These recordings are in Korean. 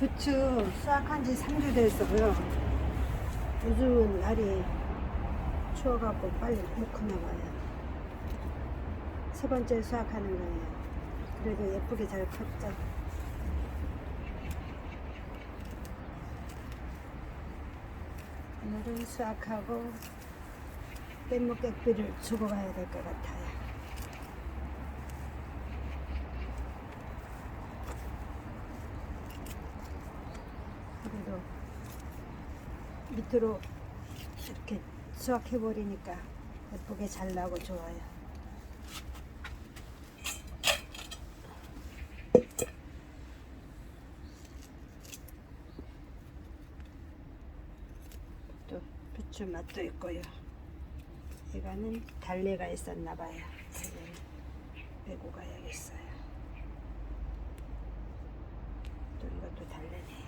부추 수확한 지 3주 됐어요. 요즘 날이 추워갖고 빨리 못 크나 봐요. 세 번째 수확하는 거예요. 그래도 예쁘게 잘 컸죠. 오늘은 수확하고 깻묵객비를 주고 가야 될 것 같아요. 그래도 밑으로 이렇게 수확해 버리니까 예쁘게 잘 나고 좋아요. 또 부추 맛도 있고요. 이거는 달래가 있었나 봐요. 달래는 빼고 가야겠어요. 또 이것도 달래네요.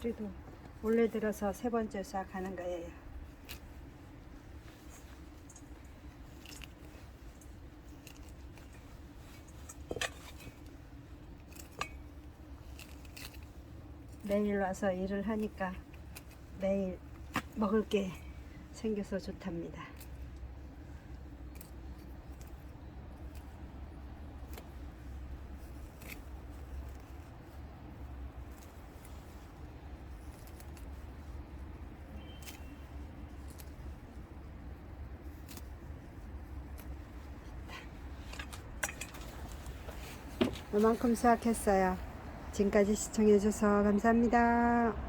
그래도 올해 들어서 세 번째 수확하는 거예요. 매일 와서 일을 하니까 매일 먹을 게 생겨서 좋답니다. 이만큼 수확했어요. 지금까지 시청해주셔서 감사합니다.